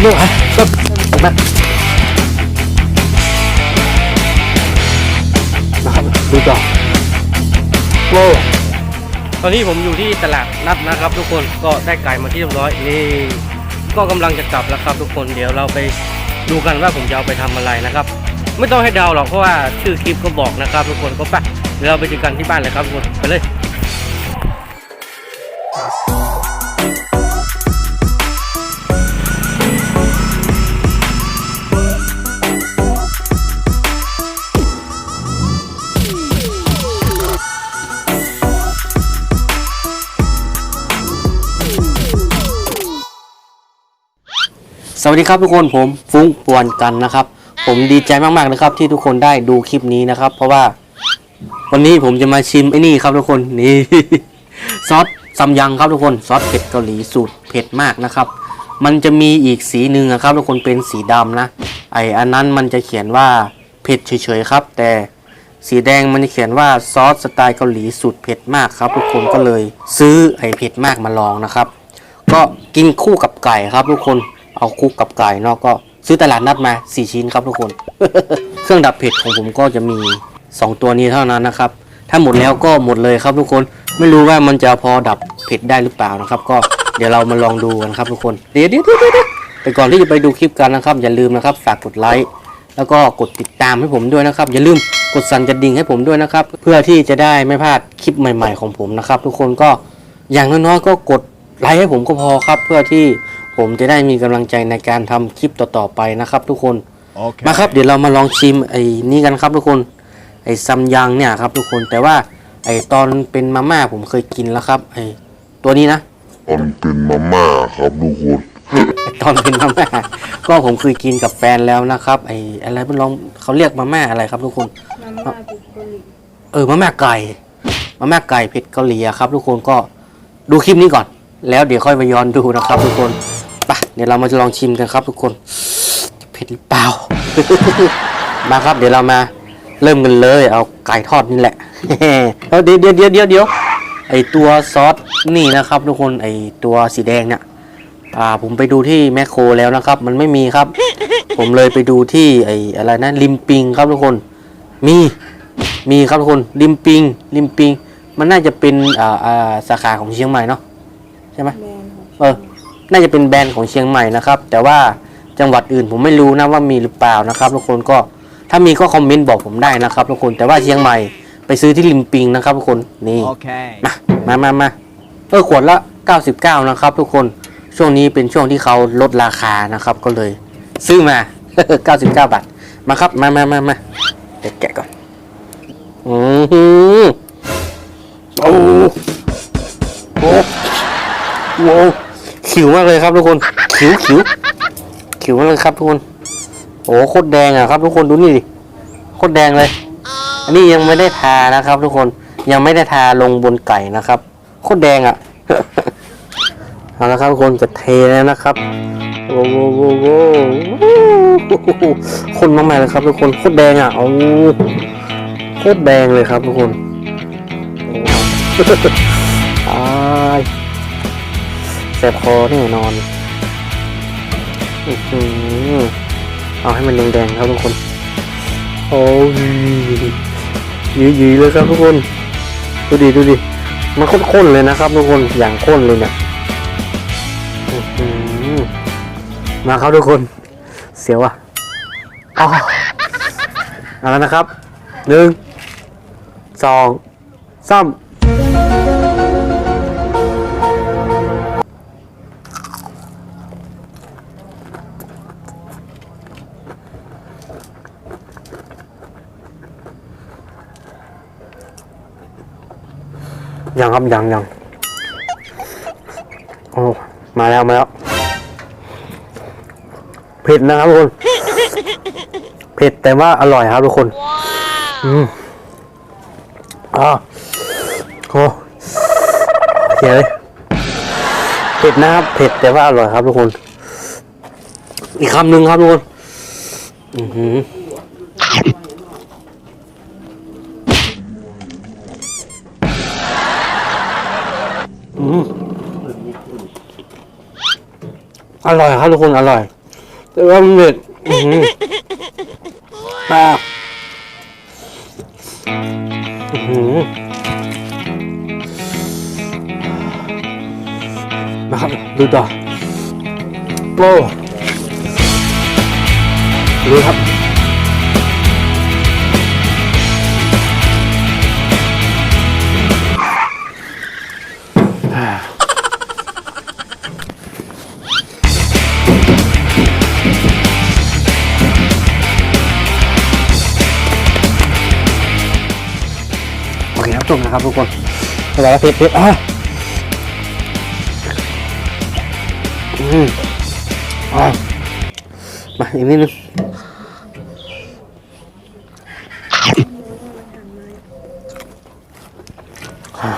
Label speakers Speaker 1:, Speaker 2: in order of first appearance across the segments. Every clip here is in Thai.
Speaker 1: ไม่ไหวก็มานะครับดูต่อโว้
Speaker 2: ตอนนี้ผมอยู่ที่ตลาดนัดนะครับ ทุกคนก็ได้ไก่มาที่เรียบร้อยนี่ก็กำลังจะกลับแล้วครับ ทุกคนเดี๋ยวเราไปดูกันว่าผมจะเอาไปทำอะไรนะครับ ไม่ต้องให้เดาหรอกเพราะว่าชื่อคลิปก็บอกนะครับ ทุกคนก็ไปเดี๋ยวเราไปเจอกันที่บ้านเลยครับทุกคนไปเลย
Speaker 1: วัสดีครับทุกคนผมฟุ้งปวนกันนะครับ ผมดีใจมากๆนะครับ ที่ทุกคนได้ดูคลิปนี้นะครับ เพราะว่าวันนี้ผมจะมาชิมไอ้นี่ครับทุกคนนี่ซอสซัมยังครับทุกคนซอสเผ็ดเกาหลีสูตรเผ็ดมากนะครับ มันจะมีอีกสีหนึ่งอะครับ ทุกคนเป็นสีดำนะ ไออันนั้นมันจะเขียนว่าเผ็ดเฉยๆครับ แต่สีแดงมันจะเขียนว่าซอสสไตล์เกาหลีสูตรเผ็ดมากครับ ทุกคนก็เลยซื้อไอเผ็ดมากมาลองนะครับ ก็กินคู่กับไก่ครับทุกคน เอาคู่กับไก่เนาะก็ซื้อตลาดนัดมา 4 ชิ้นครับทุกคน เครื่องดับเผ็ดของผมก็จะมี 2 ตัวนี้เท่านั้นนะครับ ถ้าหมดแล้วก็หมดเลยครับทุกคน ไม่รู้ว่ามันจะพอดับเผ็ดได้หรือเปล่านะครับ ก็เดี๋ยวเรามาลองดูกันครับทุกคนเดี๋ยวเดี๋ยวเดี๋ยวเดี๋ยวแต่ก่อนที่จะไปดูคลิปกันนะครับ อย่าลืมนะครับฝากกดไลค์แล้วก็กดติดตามให้ผมด้วยนะครับ อย่าลืมกดสั่นกระดิ่งให้ผมด้วยนะครับ เพื่อที่จะได้ไม่พลาดคลิปใหม่ ๆของผมนะครับ ทุกคนก็อย่างน้อยๆก็กดไลค์ให้ผมก็พอครับ เพื่อที่ ผมจะได้มีกำลังใจในการทำคลิปต่อๆไปนะครับ ทุกคน
Speaker 3: Okay.
Speaker 1: มาครับเดี๋ยวเรามาลองชิมไอ้นี่กันครับทุกคน ไอ้ซัมยังเนี่ยครับทุกคนแต่ว่าไอ้ตอนเป็นมาม่าผมเคยกินแล้วครับไอ้ตัวนี้นะ
Speaker 4: มันเป็นมาม่าครับทุกคน
Speaker 1: ไอ้ตอนเป็นมาม่า ก็ผมเคยกินกับแฟนแล้วนะครับ ไอ้อะไรมันลองเขาเรียกมาม่าอะไรครับทุกคน
Speaker 5: มาม่าบุกเกาหลี
Speaker 1: เออมาม่าไก่มาม่าไก่เผ็ดเกาหลีอะครับ ทุกคนก็ดูคลิปนี้ก่อน แล้วเดี๋ยวค่อยมาย้อนดูนะครับ ทุกคนไป เดี๋ยวเรามาลองชิมกันครับทุกคนจะเผ็ดหรือเปล่า มาครับ เดี๋ยวเรามาเริ่มกันเลย เอาไก่ทอดนี่แหละเอาเดี๋ยวเดี๋ยวเดี๋ยวเดี๋ยวเดี๋ยวไอตัวซอสนี่นะครับ ทุกคนไอตัวสีแดงเนี่ยอ่าผมไปดูที่แมคโครแล้วนะครับ มันไม่มีครับ ผมเลยไปดูที่ไออะไรนะริมปิงครับทุกคน มีมีครับทุกคนริมปิงริมปิง มันน่าจะเป็นอ่าอ่าสาขาของเชียงใหม่เนาะใช่ไหม
Speaker 5: แบรนด์ของ
Speaker 1: เออ น่าจะเป็นแบรนด์ของเชียงใหม่นะครับ แต่ว่าจังหวัดอื่นผมไม่รู้นะว่ามีหรือเปล่านะครับทุกคนก็ถ้ามีก็คอมเมนต์บอกผมได้นะครับทุกคนแต่ว่าเชียงใหม่ไปซื้อที่ริมปิงนะครับทุกคนนี่
Speaker 3: Okay.
Speaker 1: มามามามาเออขวดละ 99 นะครับ ทุกคนช่วงนี้เป็นช่วงที่เขาลดราคานะครับก็เลย ซื้อมา 99 บาท มาครับมามามามาเดี๋ยวแกะก่อนอือหือโอ้โหโอ้โห ขิวมากเลยครับทุกคนขิวขิวขิวมากเลยครับทุกคนโอ้โคตรแดงอะครับ ทุกคนดูนี่ดิโคตรแดงเลย อันนี้ยังไม่ได้ทานะครับ ทุกคนยังไม่ได้ทาลงบนไก่นะครับโคตรแดงอะเอาละครับทุกคนจะเทแล้วนะครับโว้โว้โว้โว้คนมากๆเลยครับ ทุกคนโคตรแดงอะโอ้โคตรแดงเลยครับ ทุกคนโอ้ตายแสบคอแน่นอนอือเอาให้มันแดงๆครับทุกคน โอ้ยยีๆเลยครับทุกคน ดูดิดูดิมันข้นๆเลยนะครับทุกคน อย่างข้นเลยเนี่ยมาครับทุกคน เสียวอะอ๋อเอาแล้วนะครับ หนึ่ง สองสาม ยังครับยังยังโอ้มาแล้วมาแล้วเผ็ดนะครับทุกคนเผ็ดแต่ว่าอร่อยครับทุกคน อืมอ่าโอ้เสียเลยเผ็ดนะครับเผ็ดแต่ว่าอร่อยครับทุกคน อีกคำหนึ่งครับทุกคน อือหือ อร่อยครับทุกคนอร่อย แต่ว่ามันเผ็ดอื้อหือมามาครับดูต่อโอ้ดูครับโอเคครับ จบนะครับทุกคนเวลาเผ็ดเผ็ดอะอืมอะมาอีกนิดนึงอะ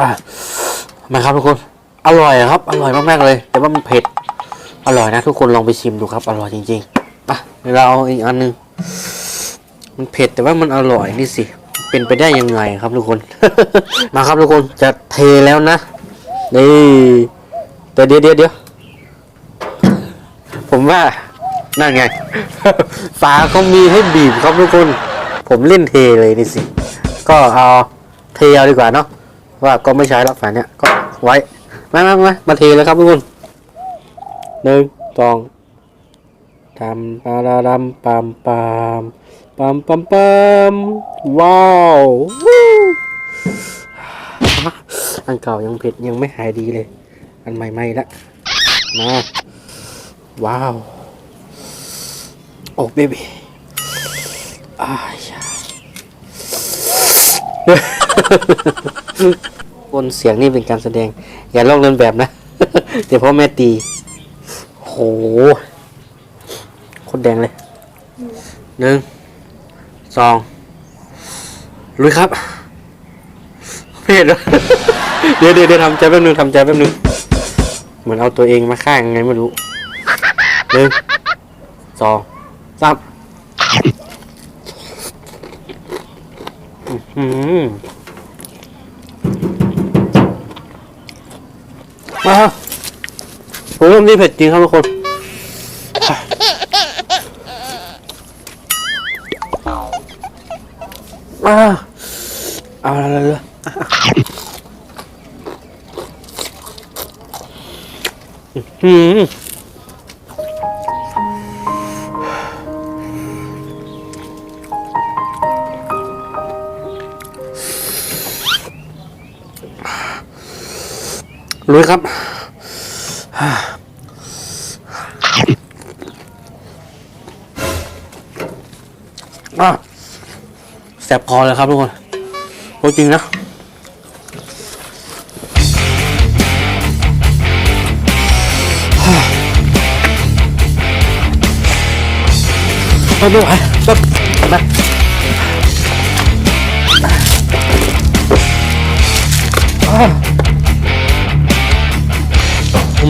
Speaker 1: อะมาครับทุกคน อร่อยครับ อร่อยมากๆเลย แต่ว่ามันเผ็ด อร่อยนะทุกคนลองไปชิมดูครับ อร่อยจริงๆอะเดี๋ยวเราเอาอีกอันนึง มันเผ็ดแต่ว่ามันอร่อยนี่สิ เป็นไปได้ยังไงครับทุกคน มาครับทุกคนจะเทแล้วนะ นี่แต่เดี๋ยวเดี๋ยวเดี๋ยวผมว่านั่นไง ฝาเขามีให้บีบครับทุกคน ผมเล่นเทเลยนี่สิ ก็เอาเทเอาดีกว่าเนาะว่าก็ไม่ใช้แล้วฝาเนี้ยก็ไว้มามามามาเทเลยครับทุกคน หนึ่งสองทำปาราดำปามปามปามปามปามว้าววู้อันเก่ายังเผ็ดยังไม่หายดีเลย อันใหม่ๆละมาว้าวโอ้เบบี้อ้ายยาคนเสียงนี่เป็นการแสดง อย่าลอกเลียนแบบนะ เดี๋ยวพ่อแม่ตี โหโคนแดงเลยหนึ่งสองลุยครับเผ็ดวะเดี๋ยวเดี๋ยวเดี๋ยวทำใจแป๊บนึงทำใจแป๊บนึง เหมือนเอาตัวเองมาข้างไงไม่รู้หนึ่งสองสามอื้อหือมาครับ ผมเริ่มนี่เผ็ดจริงครับทุกคนมาเอาอะไรเลยอืมลุยครับ อะแสบคอเลยครับทุกคนโอ้จริงนะไม่ไหวแบบมาอะ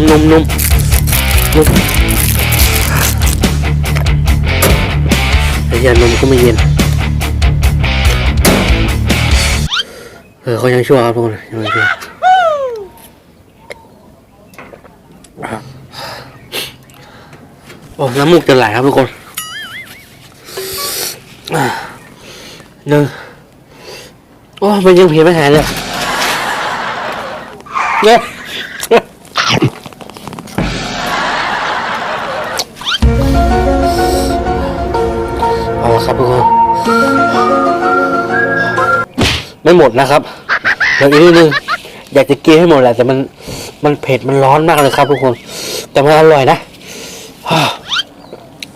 Speaker 1: นุ่มนุ่มนุ่ม ยานมก็ไม่เย็นเออเขายังชั่วครับทุกคนยังชั่วโอ้น้ำมูกจะไหลครับทุกคนหนึ่งโอ้มันยังเพียไม่หายเลยเนี่ย ไม่หมดนะครับเดี๋ยวอีกนิดนึงอยากจะกินให้หมดแหละแต่มันมันเผ็ดมันร้อนมากเลยครับทุกคน แต่มันอร่อยนะฮ่า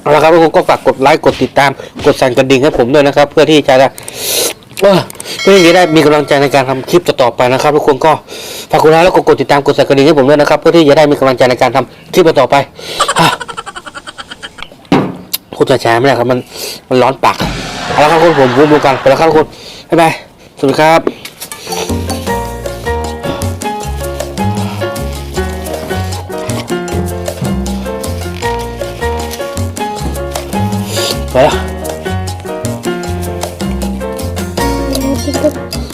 Speaker 1: เอาละครับทุกคนก็ฝากกดไลค์กดติดตาม กดสั่นกระดิ่งให้ผมด้วยนะครับ เพื่อที่จะได้เออเพื่อที่จะได้มีกำลังใจในการทำคลิปต่อไปนะครับทุกคนก็ฝากกดไลค์แล้วก็กดติดตามกดสั่นกระดิ่งให้ผมด้วยนะครับ เพื่อที่จะได้มีกำลังใจในการทำคลิปต่อไป พูดช้าๆไม่ได้ครับมันมันร้อนปากเอาละครับทุกคนผมบูมดูกันไปแล้วครับทุกคนบ๊ายบายสวัสดีครับ